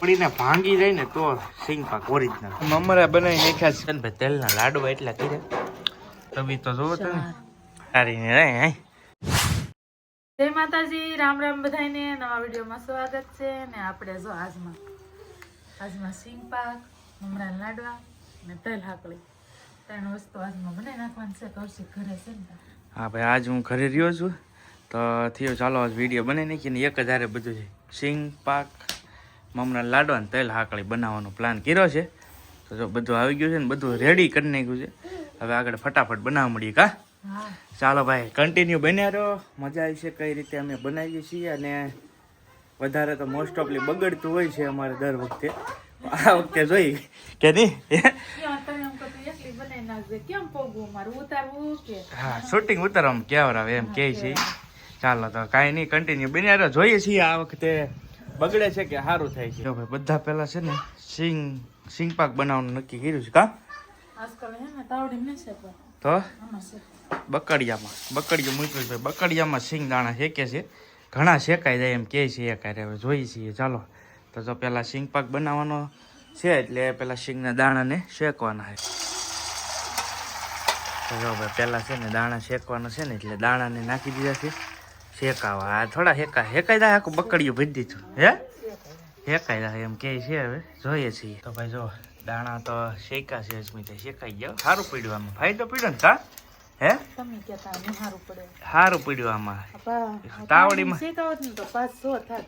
પડીને ભાંગી જાય ને તો સિંગ પાક ઓરિજિનલ મમરા બનાવી નાખ્યા છે. ને ભાઈ તેલના લાડવા એટલા કર્યા. તબી તો જોવો તમે. સારી ને રહે જય માતાજી રામ રામ બધાને નવા વિડીયોમાં સ્વાગત છે ને આપણે જો આજમાં આજમાં સિંગ પાક મમરા લાડવા ને તેલ હાકડી ત્રણ વસ્તુ આજમાં બનાવી નાખવાની છે. કૌશિક ઘરે છે ને હા ભાઈ આજ હું ઘરે રહ્યો છું. તો થયો ચાલો આજ વીડિયો બનાવી નાખીને એક જ હારે બધું છે. સિંગ પાક મમરા લાડવા ને તેલ હાકળી બનાવવાનો પ્લાન કર્યો છે. તો જો બધું આવી ગયું છે ને બધું રેડી કરી નાખ્યું છે. હવે આગળ ફટાફટ બનાવવા મળીએ કા? ચાલો ભાઈ કન્ટિન્યુ બન્યા રહો. મજા આવી છે કઈ રીતે અમે બનાવીએ છીએ અને વધારે તો મોસ્ટ ઓફલી બગડતું હોય છે અમારે દર વખતે. આ વખતે જોઈ કે નહીં? ઉતારવું હા શૂટિંગ ઉતારવામાં કેવરાવે એમ કે છે. ચાલો તો કાંઈ નહીં કન્ટિન્યુ બન્યા રહો. જોઈએ છીએ આ વખતે બગડે છે કે સારું થાય છે? જો ભાઈ બધા પેલા છે ને સિંગ સિંગ પાક બનાવવાનું નક્કી કર્યું છે કા? તો? બકડિયામાં બકડિયું મૂક્યું છે. બકડિયામાં સિંગ દાણા શેકે છે. ઘણા શેકાઈ જાય એમ કે છે એકારે હવે જોઈએ છીએ ચાલો. તો જો પેલા સિંગ પાક બનાવવાનો છે એટલે પેલા સિંગના દાણાને શેકવાના છે. તો જો ભાઈ પેલા છે ને દાણા શેકવાના છે ને એટલે દાણાને નાખી દીધા છે. શેકાવા. આ થોડા હેકા હેકાઈ દા આખું બકડિયું ભરી દીધું હે? શેકાઈ દા એમ કે છે હવે. જોઈએ છીએ. તો ભાઈ જો દાણા તો શેકા છે અસ્મિતા શેકાઈ ગયા. સારું પડ્યું આમાં. ફાયદો પડ્યો ને કા? હે? તમે કહેતા નહીં સારું પડે સારું પડ્યું આમાં. તાવડીમાં. શેકાવત ને તો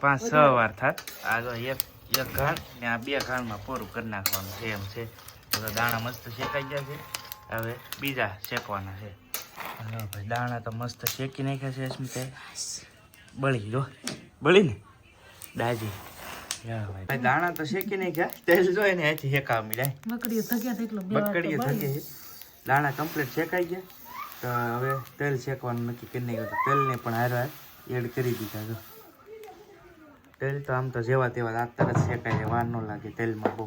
પાંચ છ વાર થાત. આ એક એક ઘાણ ને આ બે ઘાણમાં પૂરું કરી નાખવાનું છે એમ છે. તો દાણા મસ્ત શેકાઈ ગયા છે. હવે બીજા શેકવાના છે. હા ભાઈ દાણા તો મસ્ત શેકી નાખ્યા છે અસ્મિતે બળી જો બળી ને? દાજી. ભાઈ. દાણા તો શેકી નાખ્યા. તેલ જોઈએ ને એથી શેકાવા મળ્યા. બકડીઓ થગ્યા તો એટલું બે વાર તો બકડીએ બળી. થકી દાણા કમ્પ્લીટ શેકાઈ ગયા. તો હવે તેલ શેકવાનું નક્કી કરી નાખ્યું તો તેલને પણ હારવા એડ કરી દીધા જો તેલ તો આમ તો જેવા તેવા અત્યારે શેકાય છે વાર ન લાગે તેલમાં બહુ.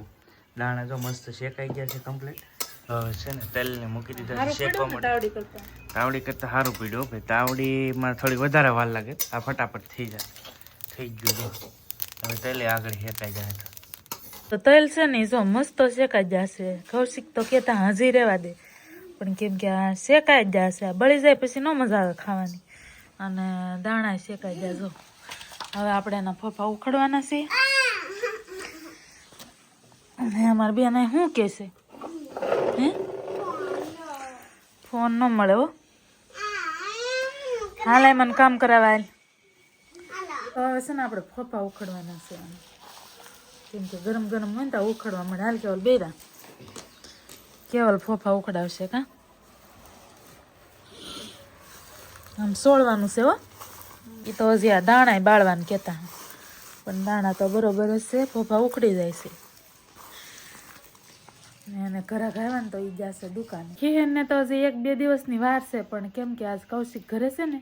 દાણા જો મસ્ત શેકાઈ ગયા છે કમ્પ્લીટ હવે છે ને તેલને મૂકી દીધા છે શેકવા માટે. તાવડી કરતા સારું પીડ્યો ભાઈ. તાવડીમાં થોડી વધારે વાર લાગે. આ ફટાફટ થઈ જાય. થઈ ગયું હવે તેલે આગળ શેકાઈ જાય તો. તેલ છે ને જો મસ્ત શેકાઈ જશે. કૌશિક તો કેતા હાજી રહેવા દે. પણ કેમ કે આ શેકાઈ જ જશે. આ બળી જાય પછી ન મજા આવે ખાવાની. અને દાણા શેકાઈ જાય જો. હવે આપણે એના ફફા ઉખડવાના છે અને અમારી બેન શું કહેશે હે ફોન ન મળે હો. હાલ મને કામ કરાવાય તો હવે છે ને આપણે ફફા ઉખડવાના છે. કેમ કે ગરમ ગરમ હોય ને ત્યાં ઉખડવા મળે. હાલ કેવલ બેરા. કેવલ ફોફા ઉખડાવશે કા? આમ સોળવાનું છે હો. એ તો હજી આ દાણા બાળવાનું કહેતા પણ દાણા તો બરોબર જ છે. ફોફા ઉખડી જાય છે. ને એને ઘરાક આવ્યા ને તો એ જશે દુકાને. ખીહેરને તો હજી એક બે દિવસની વાર છે, પણ કેમ કે આજ કૌશિક ઘરે છે ને,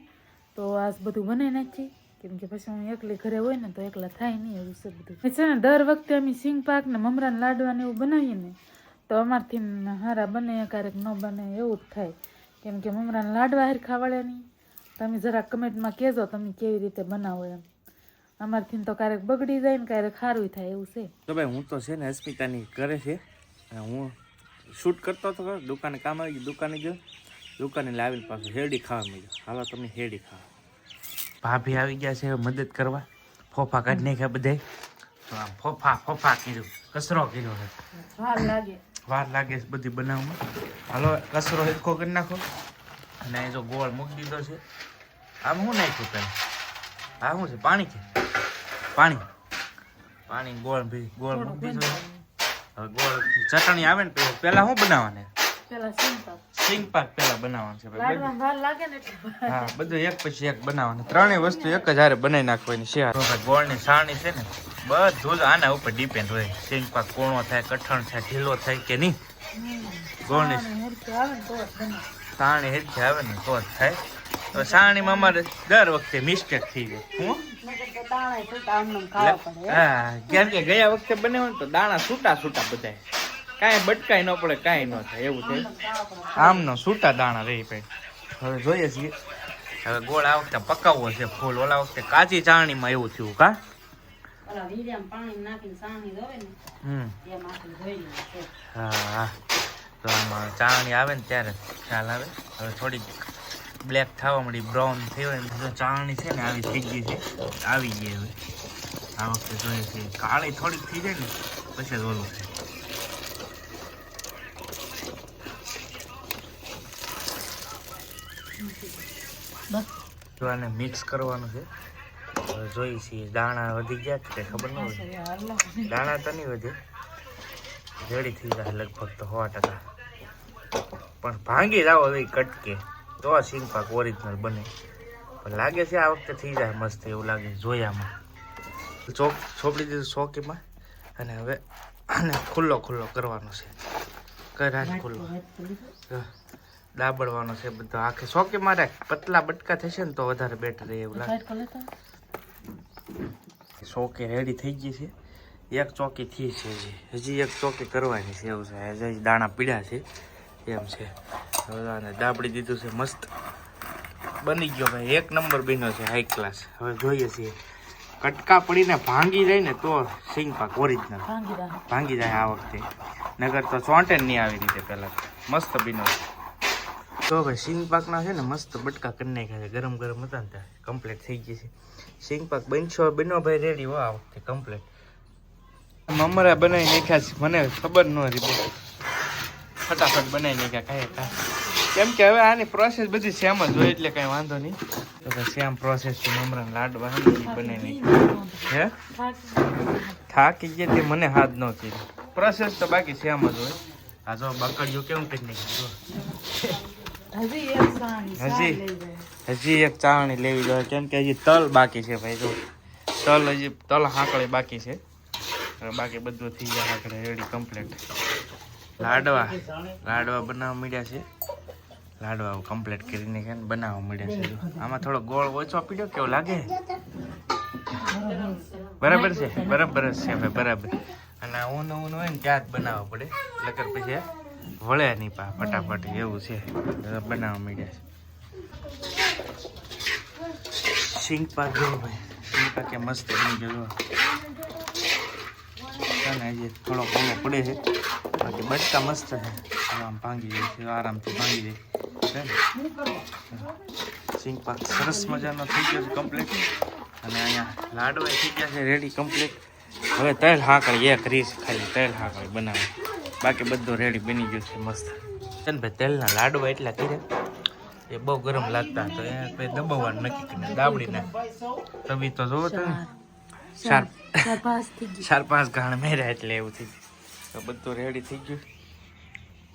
તો આજ બધું બનાવી નાખી કેમ કે પછી હું એકલી ઘરે હોય ને તો એકલા થાય નહીં એવું છે બધું. છે ને, દર વખતે અમે સિંગ પાક ને મમરાને લાડવા ને એવું બનાવીએ ને, તો અમારથી હારા બને, ક્યારેક ન બને એવું જ થાય. કેમ કે મમરાને લાડવા હાર ખાવાડે નહીં. તમે જરા કમેન્ટમાં કહેજો તમે કેવી રીતે બનાવો એમ. અમારથી તો ક્યારેક બગડી જાય ને ક્યારેક સારું થાય એવું છે. તો ભાઈ હું તો છે ને અસ્મિતાની કરે છે. અને હું શૂટ કરતો હતો દુકાને કામ આવી ગયું દુકાને ગયો. દુકાને લાવીને પાછું હેરડી ખાવા મળ્યો હાલો તમને હેરડી ખાવા. ભાભી આવી ગયા છે મદદ કરવા. ફોફા કાઢી નાખ્યા બધે તો આમ ફોફા ફોફા કીધું કચરો કીધો છે. વાર લાગે. વાર લાગે છે બધી બનાવવામાં. હાલો કચરો હેરખો કરી નાખો. અને એ જો ગોળ મૂકી દીધો છે. આમ હું નાખ્યું પેલા? આ શું છે? પાણી છે? પાણી. પાણી. ગોળ ભી ગોળ મૂકી દીધો ગોળ ચટણી આવે ને પેલા શું બનાવવાની? પેલા સિંગ પાક પેલા બનાવવાનું છે ભાઈ. લાગે ને હા બધું એક પછી એક બનાવવાનું. ત્રણેય વસ્તુ એક જ હારે બનાવી નાખવાની છે ગોળની સાણી છે ને બધું આના ઉપર ડિપેન્ડ હોય. સિંગ પાક કોણો થાય કઠણ થાય ઢીલો થાય કે નહીં? ગોળની. સાણી હેરખી આવે ને તો જ થાય. તો સાણીમાં અમારે દર વખતે મિસ્ટેક થઈ જાય. હું? હા કેમ કે ગયા વખતે બને તો દાણા છૂટા છૂટા બધાય કાંઈ બટકાય ન પડે કાંઈ ન થાય એવું થાય. આમનો છૂટા દાણા રહી પડે હવે જોઈએ છીએ હવે ગોળ આ વખતે પકાવવો છે ફૂલ. ઓલા વખતે કાચી ચાણીમાં એવું થયું કા? હા તો આમાં ચાણી આવે ને ત્યારે ખ્યાલ આવે. હવે થોડીક બ્લેક થવા મળી બ્રાઉન થયો ચાણી છે ને, આવી થઈ ગઈ છે. આવી ગઈ હવે. આ વખતે જોઈએ છે. કાળી થોડીક થઈ જાય ને, પછી જ ઓલું છે આને મિક્સ કરવાનું છે. જોઈ છીએ, દાણા વધી ગયા કે ખબર ન હોય. દાણા તો નહીં વધે. જડી થઈ જાય લગભગ તો સો ટકા. પણ ભાંગી જાવ હવે કટકે. તો આ સિંગ પાક ઓરિજિનલ બને. પણ લાગે છે આ વખતે થઈ જાય મસ્ત એવું લાગે જોયામાં. ચોક છોપડી દીધું ચોકીમાં. અને હવે આને ખુલ્લો ખુલ્લો કરવાનો છે. કરાજ ખુલ્લો. દાબડવાનો છે બધો. આખે ચોકી મારે પતલા બટકા થશે ને તો વધારે બેટર રહે એવું લાગે. ચોકી રેડી થઈ ગઈ છે. એક ચોકી થઈ છે હજી. હજી એક ચોકી કરવાની છે એવું છે. હજી દાણા પીડા છે. એમ છે. આને દાબડી દીધું છે મસ્ત. બની ગયો ભાઈ. એક નંબર બન્યો છે હાઈ ક્લાસ હવે જોઈએ છીએ કટકા પડીને ભાંગી જાય ને તો સિંગ પાક ઓરિજિનલ ભાંગી જાય. આ વખતે. નગર તો ચોંટે નહીં આવી રીતે પહેલાં. મસ્ત બીનો તો ભાઈ સિંગ પાકના છે ને મસ્ત બટકા કરી નાખ્યા છે. ગરમ ગરમ હતા ને ત્યાં. કમ્પ્લીટ થઈ ગઈ છે. સિંગ પાક બનશો બન્યો ભાઈ રેડી હો આ વખતે કમ્પ્લીટ મમરા બનાવી નાખ્યા છે. મને ખબર ન હતી ફટાફટ બનાવી નાખ્યા કાંઈ કાંઈ કેમ કે હવે આની પ્રોસેસ બધી સેમ જ હોય એટલે કાંઈ વાંધો નહીં. તો ભાઈ સેમ પ્રોસેસ લાડવા છે ને એ બનાવી હે? થાકી ગયા તે મને હાથ ન કીધું પ્રોસેસ તો બાકી સેમ જ હોય. આ જો બકડીઓ કેમ કરી નાખ્યું જો. હજી હજી? એક ચાણી લેવી જોઈએ. કેમ કે હજી તલ બાકી છે ભાઈ જો. તલ હજી તલ હાંકળે બાકી છે. બાકી બધું થઈ જાય હાંકળે રેડી કમ્પ્લીટ લાડવા. લાડવા બનાવવા મળ્યા છે. લાડવા કમ્પ્લીટ કરીને કે બનાવવા મળ્યા છે. આમાં થોડો ગોળ ઓછો પીડ્યો કેવું લાગે? બરાબર છે, બરાબર જ છે બરાબર. અને ઊન ઊન હોય ને ત્યાં જ બનાવવા પડે. લગર પછી વળે નહીં પા, ફટાફટ એવું છે. બનાવવા મળ્યા છે. સિંગ પાક જો ભાઈ. સિંગ પાકે મસ્ત બની ગયો અને હજી થોડો ઓલો પડે છે. બાકી બચકા મસ્ત છે. આરામ ભાંગી જાય છે, આરામથી ભાંગી જાય. છે સિંગ પાક સરસ મજાનો થઈ ગયો છે કમ્પ્લીટ અને અહીંયા લાડવા થઈ ગયા છે રેડી કમ્પ્લીટ હવે તેલ હાકળી એક રીસ ખાલી તેલ હાકળી બનાવે. બાકી બધું રેડી બની ગયું છે મસ્ત. છે ને ભાઈ તેલના લાડવા એટલા કર્યા. એ બહુ ગરમ લાગતા તો એ પછી દબાવવાનું નક્કી કરીને દાબડીને. તવી તો જોવો તો ચાર. ચાર. પાંચ ગાણ મેર્યા એટલે એવું થઈ ગયું. તો બધું રેડી થઈ ગયું.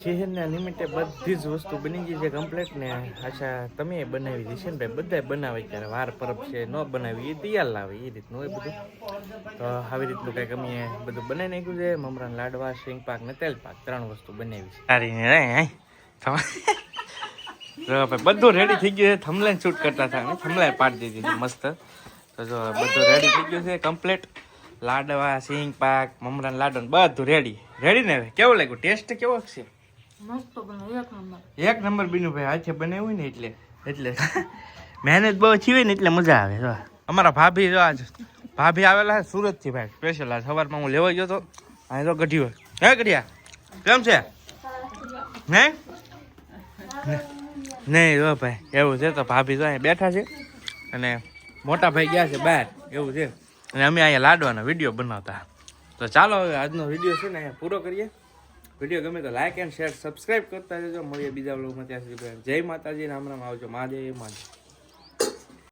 શહેરના નિમિત્તે બધી જ વસ્તુ બની ગઈ છે કમ્પ્લેટ ને અચ્છા તમે બનાવી દીધી ને ભાઈ બધાય બનાવે ત્યારે વાર પરબ છે, ન બનાવી, એ તૈયાર લાવે, એ રીતનું હોય બધું. તો આવી રીતનું કંઈક અમે બધું બનાવી નાખ્યું છે, મમરાન લાડવા સિંગ પાક ને તેલ પાક, ત્રણ વસ્તુ બનાવી છે. સારી ભાઈ બધું રેડી થઈ ગયું છે, થમલાઈન શૂટ કરતા હતા. અમે થમલાઈન પાડી દીધી મસ્ત. તો જો બધું રેડી થઈ ગયું છે કમ્પ્લેટ લાડવા સિંગ પાક, મમરાન લાડવા બધું રેડી રેડી ને કેવું લાગ્યું? ટેસ્ટ કેવો છે? એક નંબર. બીનું ભાઈ હાથે બનાવ્યું ને એટલે એટલે. મહેનત બહુ થી હોય ને એટલે મજા આવે, જો. અમારા ભાભી, જો, આજ ભાભી આવેલા સુરત સુરતથી ભાઈ સ્પેશિયલ આજ. સવારમાં હું લેવા ગયો તો, અહીં તો ગઢી હોય. હે, ગઢિયા? કેમ છે? હે? નહીં, જો ભાઈ, એવું છે તો ભાભી તો અહીંયા બેઠા છે. અને મોટા ભાઈ ગયા છે બહાર, એવું છે. અને અમે અહીંયા લાડવાનો વીડિયો બનાવતા. તો ચાલો હવે આજનો વીડિયો છે ને અહીંયા પૂરો કરીએ. વીડિયો ગમે તો લાઇક એન્ડ શેર સબસ્ક્રાઇબ કરતા જજો. મળીએ બીજા બ્લોગમાં ત્યાં સુધી જય માતાજી. રામ રામ. આવજો. મહાદેવ મહાદેવ